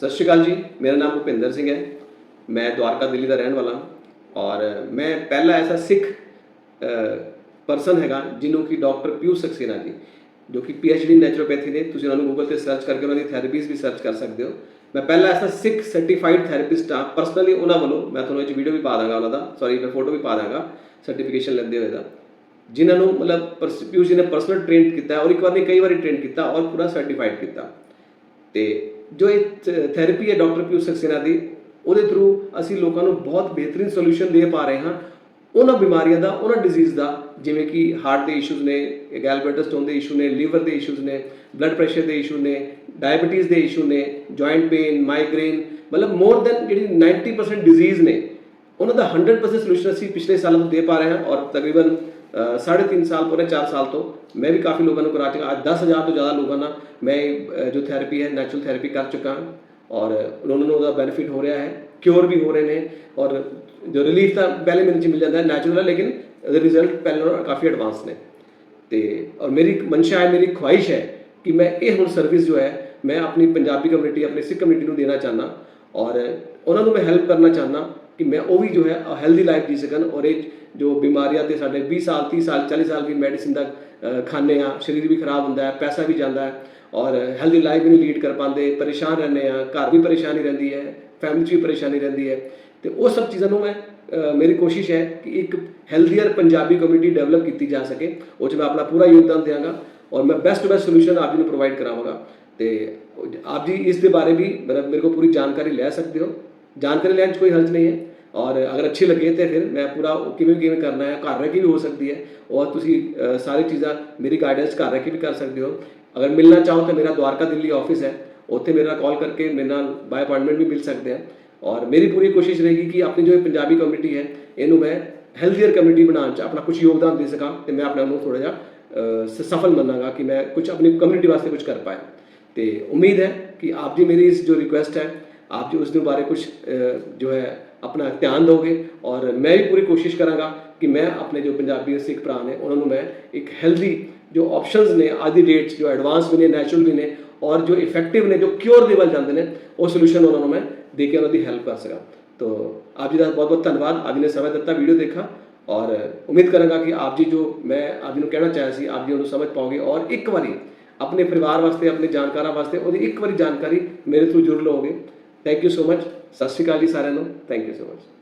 ਸਤਿ ਸ਼੍ਰੀ ਅਕਾਲ ਜੀ, ਮੇਰਾ ਨਾਮ ਭੁਪਿੰਦਰ ਸਿੰਘ ਹੈ। ਮੈਂ ਦੁਆਰਕਾ ਦਿੱਲੀ ਦਾ ਰਹਿਣ ਵਾਲਾ ਹਾਂ ਔਰ ਮੈਂ ਪਹਿਲਾ ਐਸਾ ਸਿੱਖ ਪਰਸਨ ਹੈਗਾ ਜਿਹਨੂੰ ਕਿ ਡਾਕਟਰ ਪਿਊ ਸਕਸੇਨਾ ਜੀ, ਜੋ ਕਿ ਡੀ ਨੈਚੁਰੋਪੈਥੀ ਨੇ। ਤੁਸੀਂ ਉਹਨਾਂ ਨੂੰ ਗੂਗਲ ਤੇ ਸਰਚ ਕਰਕੇ ਉਹਨਾਂ ਦੀ ਥੈਰੇਪੀਜ਼ ਵੀ ਸਰਚ ਕਰ ਸਕਦੇ ਹੋ। ਮੈਂ ਪਹਿਲਾ ਐਸਾ ਸਿੱਖ ਸਰਟੀਫਾਈਡ ਥੈਰੇਪਿਸਟ ਹਾਂ। ਪਰਸਨਲੀ ਉਹਨਾਂ ਵੱਲੋਂ ਮੈਂ ਤੁਹਾਨੂੰ ਇਹ ਵੀਡੀਓ ਵੀ ਪਾ ਦਾਂਗਾ ਉਹਨਾਂ ਦਾ। ਸੌਰੀ ਮੈਂ ਫੋਟੋ ਵੀ ਪਾ ਦਾਂਗਾ ਸਰਟੀਫਿਕੇਸ਼ਨ ਲੈਂਦੇ ਹੋਏ ਦਾ। ਜਿਨ੍ਹਾਂ ਨੂੰ ਮਤਲਬ ਪਰਸ- ਪਿਊ ਜੀ ਨੇ ਪਰਸਨਲ ਟ੍ਰੇਨ ਕੀਤਾ ਔਰ ਇੱਕ ਵਾਰ ਨਹੀਂ, ਕਈ ਵਾਰੀ ਟ੍ਰੇਨ ਕੀਤਾ ਔਰ ਪੂਰਾ ਸਰਟੀਫਾਈਡ ਕੀਤਾ। ਤੇ ਜੋ ਇਹ ਥੈਰੇਪੀ ਹੈ ਡਾਕਟਰ ਪਿਊ ਸਕਸੇਨਾ ਦੀ, ਉਹਦੇ ਥਰੂ ਅਸੀਂ ਲੋਕਾਂ ਨੂੰ ਬਹੁਤ ਬਿਹਤਰੀਨ ਸੋਲੂਸ਼ਨ ਦੇ ਪਾ ਰਹੇ ਹਾਂ। ਉਹਨਾਂ ਬਿਮਾਰੀਆਂ ਦਾ, ਉਹਨਾਂ ਡਿਜ਼ੀਜ਼ ਦਾ, ਜਿਵੇਂ ਕਿ ਹਾਰਟ ਦੇ ਇਸ਼ੂਜ਼ ਨੇ ਗੈਲਬੈਟਸ ਸਟੋਨ ਦੇ ਇਸ਼ੂ ਨੇ ਲੀਵਰ ਦੇ ਇਸ਼ੂਜ਼ ਨੇ ਬਲੱਡ ਪ੍ਰੈਸ਼ਰ ਦੇ ਇਸ਼ੂ ਨੇ ਡਾਇਬੀਟੀਜ਼ ਦੇ ਇਸ਼ੂ ਨੇ ਜੁਆਇੰਟ ਪੇਨ ਮਾਈਗ੍ਰੇਨ ਮਤਲਬ ਮੋਰ ਦੈਨ ਜਿਹੜੀ 90% ਡਿਜ਼ੀਜ਼ ਨੇ, ਉਹਨਾਂ ਦਾ 100% ਸੋਲੂਸ਼ਨ ਅਸੀਂ ਪਿਛਲੇ ਸਾਲਾਂ ਤੋਂ ਦੇ ਪਾ ਰਹੇ ਹਾਂ ਔਰ ਤਕਰੀਬਨ ਸਾਢੇ ਤਿੰਨ ਸਾਲ ਪੂਰੇ 4 ਸਾਲ ਤੋਂ ਮੈਂ ਵੀ ਕਾਫੀ ਲੋਕਾਂ ਨੂੰ ਕਰਾ ਚੁੱਕਾ। ਅੱਜ 10000 ਤੋਂ ਜ਼ਿਆਦਾ ਲੋਕਾਂ ਨਾਲ ਮੈਂ ਜੋ ਥੈਰੇਪੀ ਹੈ ਨੈਚੁਰਲ ਥੈਰੇਪੀ ਕਰ ਚੁੱਕਾ ਹਾਂ। ਔਰ ਉਹਨਾਂ ਨੂੰ ਉਹਦਾ ਬੈਨੀਫਿਟ ਹੋ ਰਿਹਾ ਹੈ ਕਿਉਰ ਵੀ ਹੋ ਰਹੇ ਨੇ। ਔਰ ਜੋ ਰਿਲੀਫ ਤਾਂ ਪਹਿਲੇ ਮਹੀਨੇ ਚ ਮਿਲ ਜਾਂਦਾ ਹੈ ਨੈਚੁਰਲ ਹੈ, ਲੇਕਿਨ ਉਹਦੇ ਰਿਜ਼ਲਟ ਪਹਿਲੇ ਨਾਲੋਂ ਕਾਫੀ ਐਡਵਾਂਸ ਨੇ। ਤੇ ਔਰ ਮੇਰੀ ਇੱਕ ਮਨਸ਼ਾ ਹੈ, ਮੇਰੀ ਖੁਆਇਸ਼ ਹੈ ਕਿ ਮੈਂ ਇਹ ਹੁਣ ਸਰਵਿਸ ਜੋ ਹੈ, ਮੈਂ ਆਪਣੀ ਪੰਜਾਬੀ ਕਮਿਊਨਿਟੀ ਆਪਣੀ ਸਿੱਖ ਕਮਿਊਨਿਟੀ ਨੂੰ ਦੇਣਾ ਚਾਹੁੰਦਾ। ਔਰ ਉਹਨਾਂ ਨੂੰ ਮੈਂ ਹੈਲਪ ਕਰਨਾ ਚਾਹੁੰਦਾ। ਕਿ ਮੈਂ ਉਹ ਵੀ ਜੋ ਹੈ ਹੈਲਦੀ ਲਾਈਫ ਜੀ ਸਕਣ ਔਰ ਇਹ ਜੋ ਬਿਮਾਰੀਆਂ ਤੇ ਸਾਡੇ 20 ਸਾਲ 30 ਸਾਲ 40 ਸਾਲ ਦੀ ਮੈਡੀਸਿਨ ਦਾ ਅ, ਖਾਂਦੇ ਆ ਸਰੀਰ ਵੀ ਖਰਾਬ ਹੁੰਦਾ ਹੈ ਪੈਸਾ ਵੀ ਜਾਂਦਾ ਹੈ ਔਰ ਹੈਲਦੀ ਲਾਈਫ ਵੀ ਨਹੀਂ ਲੀਡ ਕਰ ਪਾਉਂਦੇ ਪਰੇਸ਼ਾਨ ਰਹਿੰਦੇ ਆ ਘਰ ਵੀ ਪਰੇਸ਼ਾਨੀ ਰਹਿੰਦੀ ਹੈ ਫੈਮਿਲੀ 'ਚ ਵੀ ਪਰੇਸ਼ਾਨੀ ਰਹਿੰਦੀ ਹੈ ਤੇ ਉਹ ਸਭ ਚੀਜ਼ਾਂ ਨੂੰ ਮੈਂ ਮੇਰੀ ਕੋਸ਼ਿਸ਼ ਹੈ ਕਿ ਇੱਕ ਹੈਲਦੀਅਰ ਪੰਜਾਬੀ ਕਮਿਊਨਿਟੀ ਡਿਵੈਲਪ ਕੀਤੀ ਜਾ ਸਕੇ ਉਹ 'ਚ ਮੈਂ ਆਪਣਾ ਪੂਰਾ ਯੋਗਦਾਨ ਦਿਆਂਗਾ ਔਰ ਮੈਂ ਬੈਸਟ ਬੈਸਟ ਸੋਲੂਸ਼ਨ ਆਪ ਜੀ ਨੂੰ ਪ੍ਰੋਵਾਈਡ ਕਰਾਵਾਂਗਾ ਤੇ ਆਪ ਜੀ ਇਸ ਦੇ ਬਾਰੇ ਵੀ ਮਤਲਬ ਮੇਰੇ ਕੋਲ ਪੂਰੀ ਜਾਣਕਾਰੀ ਲੈ ਸਕਦੇ ਹੋ ਜਾਣਕਾਰੀ ਲੈਣ 'ਚ ਕੋਈ ਹਰਜ ਨਹੀਂ ਹੈ। ਔਰ ਅਗਰ ਅੱਛੀ ਲੱਗੇ ਤੇ ਫਿਰ ਮੈਂ ਪੂਰਾ ਉਹ ਕਿਵੇਂ ਕਿਵੇਂ ਕਰਨਾ ਹੈ, ਘਰ ਰਹਿ ਕੇ ਵੀ ਹੋ ਸਕਦੀ ਹੈ ਔਰ ਤੁਸੀਂ ਸਾਰੀ ਚੀਜ਼ਾਂ ਮੇਰੀ ਗਾਈਡੈਂਸ ਘਰ ਰਹਿ ਕੇ ਵੀ ਕਰ ਸਕਦੇ ਹੋ। ਅਗਰ ਮਿਲਣਾ ਚਾਹੋ ਤਾਂ ਮੇਰਾ ਦਵਾਰਕਾ ਦਿੱਲੀ ਆਫਿਸ ਹੈ, ਉੱਥੇ ਮੇਰਾ ਕਾਲ ਕਰਕੇ ਮੇਰੇ ਨਾਲ ਬਾਈ ਅਪਾਇੰਟਮੈਂਟ ਵੀ ਮਿਲ ਸਕਦੇ ਆ ਔਰ ਮੇਰੀ ਪੂਰੀ ਕੋਸ਼ਿਸ਼ ਰਹੇਗੀ ਕਿ ਆਪਣੀ ਜੋ ਪੰਜਾਬੀ ਕਮਿਊਨਿਟੀ ਹੈ, ਇਹਨੂੰ ਮੈਂ ਹੈਲਥੀਅਰ ਕਮਿਊਨਿਟੀ ਬਣਾਉਣ ਚ ਆਪਣਾ ਕੁਝ ਯੋਗਦਾਨ ਦੇ ਸਕਾਂ ਤੇ ਮੈਂ ਆਪਣੇ ਆਪ ਨੂੰ ਥੋੜਾ ਜਿਹਾ ਸਫਲ ਮੰਨਾਂਗਾ ਕਿ ਮੈਂ ਕੁਝ ਆਪਣੀ ਕਮਿਊਨਿਟੀ ਵਾਸਤੇ ਕੁਝ ਕਰ ਪਾਇਆ। ਤੇ ਉਮੀਦ ਹੈ ਕਿ ਆਪ ਜੀ ਮੇਰੀ ਇਸ ਜੋ ਰਿਕੁਐਸਟ ਹੈ, ਆਪ ਜੀ ਉਸ ਦੇ ਬਾਰੇ ਕੁਝ ਜੋ ਹੈ ਆਪਣਾ ਧਿਆਨ ਦਿਓਗੇ ਔਰ ਮੈਂ ਵੀ ਪੂਰੀ ਕੋਸ਼ਿਸ਼ ਕਰਾਂਗਾ ਕਿ ਮੈਂ ਆਪਣੇ ਜੋ ਪੰਜਾਬੀ ਸਿੱਖ ਭਰਾ ਨੇ ਉਹਨਾਂ ਨੂੰ ਮੈਂ ਇੱਕ ਹੈਲਦੀ ਜੋ ਆਪਸ਼ਨਸ ਨੇ ਅੱਜ ਦੀ ਡੇਟ 'ਚ ਜੋ ਐਡਵਾਂਸ ਵੀ ਨੇ ਨੈਚੁਰਲ ਵੀ ਨੇ ਔਰ ਜੋ ਇਫੈਕਟਿਵ ਨੇ ਜੋ ਕਿਉਰ ਦੇ ਵੱਲ ਜਾਂਦੇ ਨੇ ਉਹ ਸੋਲੂਸ਼ਨ ਉਹਨਾਂ ਨੂੰ ਮੈਂ ਦੇ ਕੇ ਉਹਨਾਂ ਦੀ ਹੈਲਪ ਕਰ ਸਕਾਂ तो आप जी का बहुत बहुत धन्यवाद आप जी ने समय ਦਿੱਤਾ ਵੀਡੀਓ ਦੇਖਾ ਔਰ ਉਮੀਦ ਕਰਾਂਗਾ ਕਿ ਆਪ ਜੀ ਜੋ ਮੈਂ ਆਪ ਜੀ ਨੂੰ ਕਹਿਣਾ ਚਾਹਿਆ ਸੀ ਆਪ ਜੀ ਉਹਨੂੰ ਸਮਝ ਪਾਓਗੇ ਔਰ ਇੱਕ ਵਾਰੀ ਆਪਣੇ ਪਰਿਵਾਰ ਵਾਸਤੇ ਆਪਣੇ ਜਾਣਕਾਰਾਂ ਵਾਸਤੇ ਉਹਦੀ ਇੱਕ ਵਾਰੀ ਜਾਣਕਾਰੀ ਮੇਰੇ ਥਰੂ ਜ਼ਰੂਰ ਲਓਗੇ ਥੈਂਕ ਯੂ ਸੋ ਮਚ ਸਤਿ ਸ਼੍ਰੀ ਅਕਾਲ ਜੀ ਸਾਰਿਆਂ ਨੂੰ ਥੈਂਕ ਯੂ ਸੋ ਮਚ